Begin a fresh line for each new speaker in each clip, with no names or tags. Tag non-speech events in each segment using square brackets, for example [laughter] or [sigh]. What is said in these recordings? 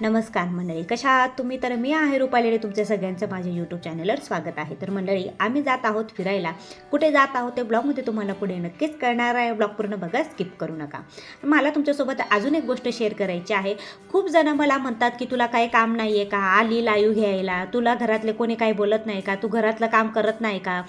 नमस्कार मंडळी कशा आहात तुम्ही? तर मी आहे रुपालेडे तुमच्या सगळ्यांचं माझ्या यूट्यूब चॅनलवर स्वागत आहे. तर मंडळी आम्ही जात आहोत फिरायला. कुठे जात आहोत ते ब्लॉगमध्ये तुम्हाला पुढे नक्कीच कळणार आहे. ब्लॉग पूर्ण बघा स्किप करू नका. मला तुमच्यासोबत अजून एक गोष्ट शेअर करायची आहे. खूप जणं मला म्हणतात की तुला काही काम नाही आहे का? आली लाईव घ्यायला? तुला घरातले कोणी काही बोलत नाही का? तू घरातलं काम करत नाही का?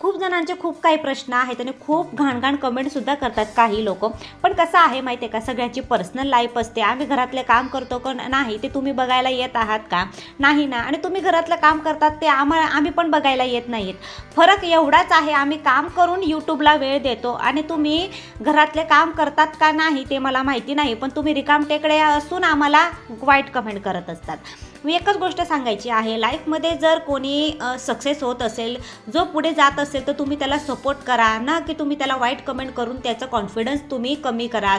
खूप जणांचे खूप काही प्रश्न आहेत आणि खूप घाणघाण कमेंटसुद्धा करतात काही लोक. पण कसं आहे माहिती आहे का? सगळ्याची पर्सनल लाईफ असते. आम्ही घरातले काम करतो का नाही ते तुम्ही बघायला येत आहात का? नाही ना. आणि तुम्ही घरातलं काम करतात ते आम्हाला आम्ही पण बघायला येत नाहीत. फरक एवढाच आहे आम्ही काम करून यूट्यूबला वेळ देतो आणि तुम्ही घरातले काम करतात का नाही ते मला माहिती नाही पण तुम्ही रिकामटेकडे असून आम्हाला वाईट कमेंट करत असतात. मी एकच गोष्ट सांगायची आहे लाईफमध्ये जर कोणी सक्सेस होत असेल जो पुढे जात असेल तर तुम्ही त्याला सपोर्ट करा ना की तुम्ही त्याला वाईट कमेंट करून त्याचं कॉन्फिडन्स तुम्ही कमी करा.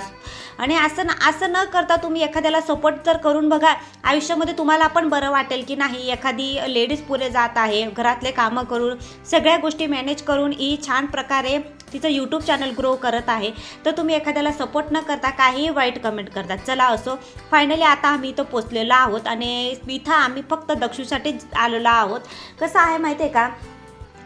आणि असं ना असं न करता तुम्ही एखाद्याला सपोर्ट जर करून बघा आयुष्यामध्ये तुम्हाला पण बरं वाटेल की नाही एखादी लेडीज पुढे जात आहे घरातले कामं करून सगळ्या गोष्टी मॅनेज करून ही छान प्रकारे तिचं यूट्यूब चॅनल ग्रो करत आहे तर तुम्ही एखाद्याला सपोर्ट न करता काहीही वाईट कमेंट करता. चला असो फायनली आता आम्ही इथं पोचलेलो आहोत आणि इथं आम्ही फक्त दक्षूसाठी आलेलो आहोत. कसं आहे माहिती आहे का?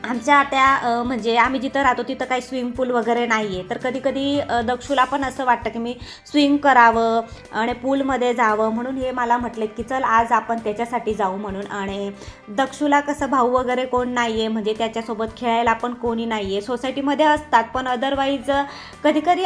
आमच्या त्या म्हणजे आम्ही जिथं राहतो तिथं काही स्विमिंग पूल वगैरे नाही आहे तर कधी कधी दक्षूला पण असं वाटतं की मी स्विम करावं आणि पूलमध्ये जावं म्हणून हे मला म्हटले की चल आज आपण त्याच्यासाठी जाऊ म्हणून. आणि दक्षूला कसं भाऊ वगैरे कोण नाही आहे म्हणजे त्याच्यासोबत खेळायला पण कोणी नाही आहे सोसायटीमध्ये असतात पण अदरवाईज कधी कधी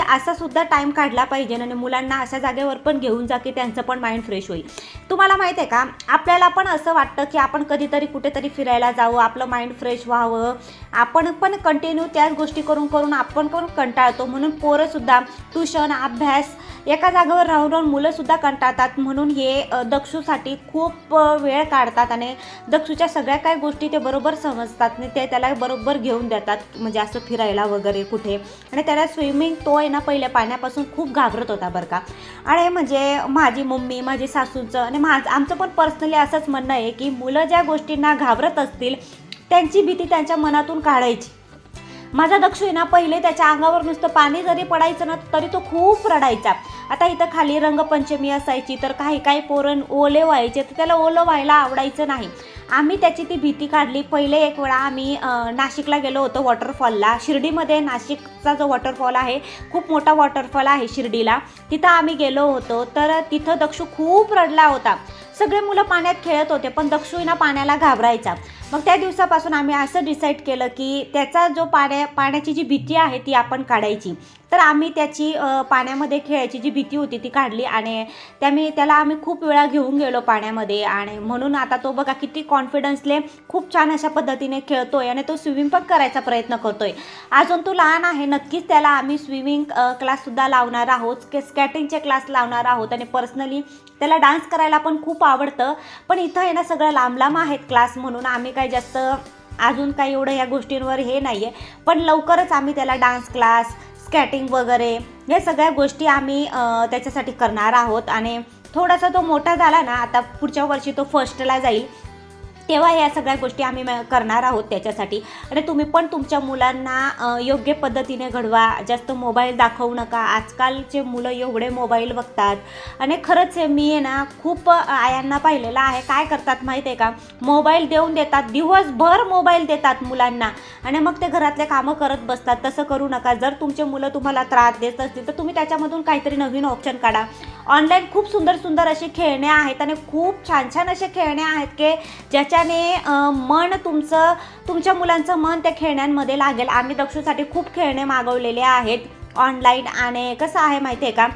टाईम काढला पाहिजे आणि मुलांना अशा जागेवर पण घेऊन जा की त्यांचं पण माइंड फ्रेश होईल. तुम्हाला माहीत आहे का? आपल्याला पण असं वाटतं की आपण कधीतरी कुठेतरी फिरायला जावं आपलं माइंड फ्रेश व्हावं. आपण पण कंटिन्यू त्याच गोष्टी करून करून आपण पण कंटाळतो. म्हणून पोरंसुद्धा ट्युशन अभ्यास एका जागेवर राहून राहून मुलंसुद्धा कंटाळतात. म्हणून हे दक्षूसाठी खूप वेळ काढतात आणि दक्षूच्या सगळ्या काही गोष्टी ते बरोबर समजतात आणि ते त्याला बरोबर घेऊन देतात. म्हणजे असं फिरायला वगैरे कुठे. आणि त्याला स्विमिंग तो आहे ना पहिल्या पाण्यापासून खूप घाबरत होता बरं का. आणि म्हणजे माझी मम्मी माझी सासूचं आणि माझं आमचं पण पर्सनली असंच म्हणणं आहे की मुलं ज्या गोष्टींना घाबरत असतील त्यांची भीती त्यांच्या मनातून काढायची. माझा दक्षू आहे ना पहिले त्याच्या अंगावर नुसतं पाणी जरी पडायचं ना तरी तो खूप रडायचा. आता इथं खाली रंगपंचमी असायची तर काही काही पोरण ओले व्हायचे तर त्याला ओलं व्हायला आवडायचं नाही. आम्ही त्याची ती भीती काढली. पहिले एक वेळा आम्ही नाशिकला गेलो होतो वॉटरफॉलला. शिर्डीमध्ये नाशिकचा जो वॉटरफॉल आहे खूप मोठा वॉटरफॉल आहे शिर्डीला. तिथं आम्ही गेलो होतो तर तिथं दक्षू खूप रडला होता. सगळे मुलं पाण्यात खेळत होते पण दक्षू ना पाण्याला घाबरायचा. मग त्या दिवसापासून आम्ही असं डिसाईड केलं की त्याचा जो पाण्या पाण्याची जी भीती आहे ती आपण काढायची. तर आम्ही त्याची पाण्यामध्ये खेळायची जी भीती होती ती काढली आणि त्यामुळे त्याला आम्ही खूप वेळा घेऊन गेलो पाण्यामध्ये आणि म्हणून आता तो बघा किती कॉन्फिडन्सले खूप छान अशा पद्धतीने खेळतोय आणि तो स्विमिंग पण करायचा प्रयत्न करतोय. अजून तो लहान आहे नक्कीच त्याला आम्ही स्विमिंग क्लाससुद्धा लावणार आहोत स्कॅटिंगचे क्लास लावणार आहोत आणि पर्सनली त्याला डान्स करायला पण खूप आवडतं. पण इथं आहे ना सगळं लांब लांब आहेत क्लास म्हणून आम्ही काही जास्त अजून काही एवढं या गोष्टींवर हे नाही आहे पण लवकरच आम्ही त्याला डान्स क्लास स्कॅटिंग वगैरे या सगळ्या गोष्टी आम्ही त्याच्यासाठी करणार आहोत. आणि थोडासा तो मोठा झाला ना आता पुढच्या वर्षी तो फर्स्टला जाईल. तेव्हा ह्या सगळ्या गोष्टी आम्ही म- करणार आहोत त्याच्यासाठी. आणि तुम्ही पण तुमच्या मुलांना योग्य पद्धतीने घडवा. जास्त मोबाईल दाखवू नका. आजकालचे मुलं एवढे मोबाईल बघतात. आणि खरंच मी आहे ना खूप आयांना पाहिलेलं आहे. काय करतात माहिती आहे का? मोबाईल देऊन देतात. दिवसभर मोबाईल देतात मुलांना. आणि मग ते घरातले कामं करत बसतात. तसं करू नका. जर तुमचे मुलं तुम्हाला त्रास देत असतील तर तुम्ही त्याच्यामधून काहीतरी नवीन ऑप्शन काढा. ऑनलाईन खूप सुंदर सुंदर असे खेळणे आहेत. आणि खूप छान छान असे खेळणे आहेत की ज्याच्या अं, मन तुमचं तुमच्या मुलांचं मन त्या खेळण्यांमध्ये लागेल. आम्ही दक्षूसाठी खूप खेळणे मागवलेले आहेत. ऑनलाईन आणि कसं आहे माहिती आहे का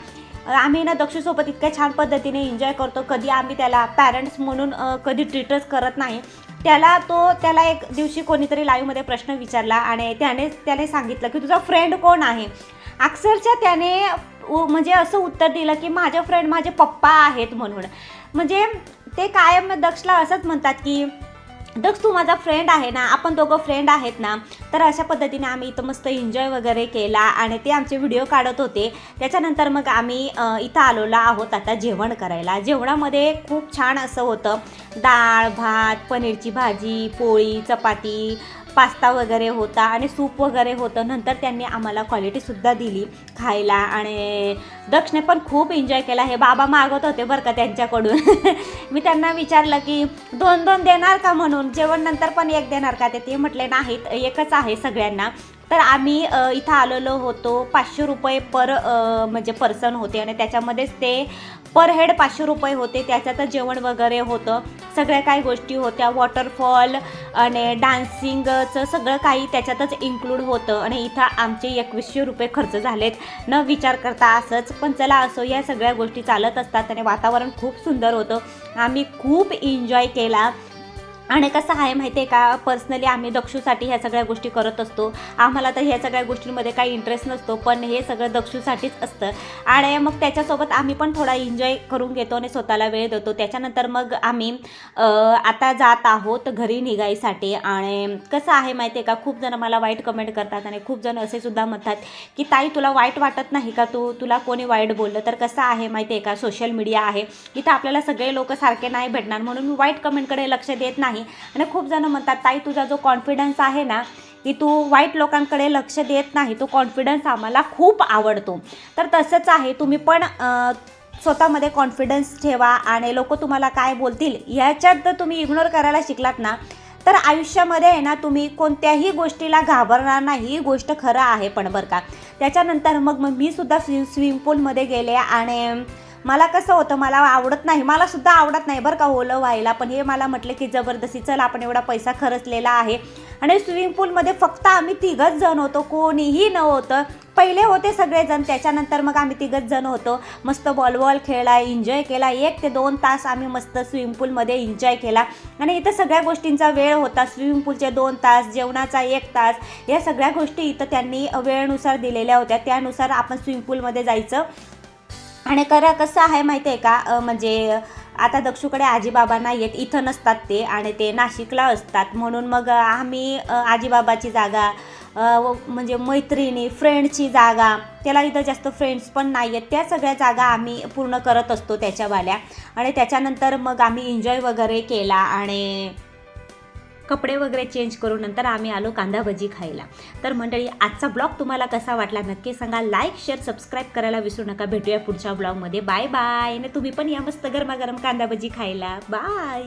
आम्ही ना दक्षूसोबत इतक्या छान पद्धतीने एन्जॉय करतो. कधी आम्ही त्याला पॅरेंट्स म्हणून कधी ट्रीटच करत नाही. त्याला तो त्याला एक दिवशी कोणीतरी लाईव्हमध्ये प्रश्न विचारला आणि त्याने त्याने सांगितलं की तुझा फ्रेंड कोण आहे? अक्षरशः त्याने उ- म्हणजे असं उत्तर दिलं की माझे फ्रेंड माझे पप्पा आहेत म्हणून. म्हणजे ते कायम दक्षला असंच म्हणतात की दक्ष तू माझा फ्रेंड आहे ना आपण दोघं फ्रेंड आहेत ना तर अशा पद्धतीने आम्ही इथं मस्त एन्जॉय वगैरे केला आणि ते आमचे व्हिडिओ काढत होते. त्याच्यानंतर मग आम्ही इथं आलोलो आहोत आता जेवण करायला. जेवणामध्ये खूप छान असं होतं. डाळ भात पनीरची भाजी पोळी चपाती पास्ता वगैरे होता आणि सूप वगैरे होतं. नंतर त्यांनी आम्हाला क्वालिटीसुद्धा दिली खायला आणि दक्षने पण खूप एन्जॉय केला. हे बाबा मागत होते बरं का त्यांच्याकडून. [laughs] मी त्यांना विचारलं की दोन दोन देणार का? म्हणून. जेवण नंतर पण एक देणार का? ते म्हटले नाहीत एकच आहे सगळ्यांना. तर आम्ही इथं आलेलो होतो. पाचशे रुपये पर म्हणजे पर्सन होते आणि त्याच्यामध्येच ते पर हेड पाचशे रुपये होते. त्याच्यातच जेवण वगैरे होतं. सगळ्या काही गोष्टी होत्या. वॉटरफॉल आणि डान्सिंगचं सगळं काही त्याच्यातच इन्क्लूड होतं. आणि इथं आमचे एकवीसशे रुपये खर्च झालेत. न विचार करता असंच पण चला असो या सगळ्या गोष्टी चालत असतात आणि वातावरण खूप सुंदर होतं. आम्ही खूप एन्जॉय केला. आणि कसं आहे माहिती आहे का? पर्सनली आम्ही दक्षूसाठी ह्या सगळ्या गोष्टी करत असतो. आम्हाला तर ह्या सगळ्या गोष्टींमध्ये काही इंटरेस्ट नसतो पण हे सगळं दक्षूसाठीच असतं. आणि मग त्याच्यासोबत आम्ही पण थोडा एन्जॉय करून घेतो आणि स्वतःला वेळ देतो. त्याच्यानंतर मग आम्ही आता जात आहोत घरी निघायसाठी आणि कसं आहे माहिती आहे का? खूप जण मला वाईट कमेंट करतात आणि खूप जण असे सुद्धा म्हणतात की ताई तुला वाईट वाटत नाही का? तू तुला कोणी वाईट बोललं? तर कसं आहे माहिती आहे का? सोशल मीडिया आहे. इथं आपल्याला सगळे लोक सारखे नाही भेटणार. म्हणून मी वाईट कमेंटकडे लक्ष देत नाही. आणि खूप जण म्हणतात ताई तुझा जो कॉन्फिडन्स आहे ना की तू वाईट लोकांकडे लक्ष देत नाही तो कॉन्फिडन्स आम्हाला खूप आवडतो. तर तसंच आहे तुम्ही पण स्वतःमध्ये कॉन्फिडन्स ठेवा आणि लोक तुम्हाला काय बोलतील ह्याच्यात जर तुम्ही इग्नोर करायला शिकलात ना तर आयुष्यामध्ये आहे ना तुम्ही कोणत्याही गोष्टीला घाबरणार नाही ही गोष्ट खरं आहे पण बरं का. त्याच्यानंतर मग मग मी सुद्धा स्विम स्विमिंग पूलमध्ये गेले आणि मला कसं होतं मला आवडत नाही. मला सुद्धा आवडत नाही बरं का ओलं व्हायला. पण हे मला म्हटलं की जबरदस्ती चल आपण एवढा पैसा खर्चलेला आहे. आणि स्विमिंग पूलमध्ये फक्त आम्ही तिघच जण होतो. कोणीही नव्हतं पहिले होते सगळेजण. त्याच्यानंतर मग आम्ही तिघच जण होतो. मस्त बॉलबॉल खेळला एन्जॉय केला. एक ते दोन तास आम्ही मस्त स्विमिंग पूलमध्ये एन्जॉय केला. आणि इथं सगळ्या गोष्टींचा वेळ होता. स्विमिंग पूलचे दोन तास जेवणाचा एक तास. या सगळ्या गोष्टी इथं त्यांनी वेळेनुसार दिलेल्या होत्या. त्यानुसार आपण स्विमिंग पूलमध्ये जायचं. आणि करा कसं आहे माहिती आहे का म्हणजे आता दक्षूकडे आजीबाबा नाही आहेत इथं नसतात ते आणि ते नाशिकला असतात. म्हणून मग आम्ही आजीबाबाची जागा म्हणजे मैत्रिणी फ्रेंडची जागा त्याला इथं जास्त फ्रेंड्स पण नाही आहेत. त्या सगळ्या जागा आम्ही पूर्ण करत असतो त्याच्यावाल्या आणि त्याच्यानंतर मग आम्ही एन्जॉय वगैरे केला आणि कपडे वगैरे चेंज करून नंतर आम्ही आलो कांदा भजी खायला. तर मंडळी आजचा ब्लॉग तुम्हाला कसा वाटला नक्की सांगा. लाईक शेअर सबस्क्राईब करायला विसरू नका. भेटूया पुढच्या ब्लॉगमध्ये बाय बाय आणि तुम्ही पण या मस्त गरमागरम कांदा भजी खायला. बाय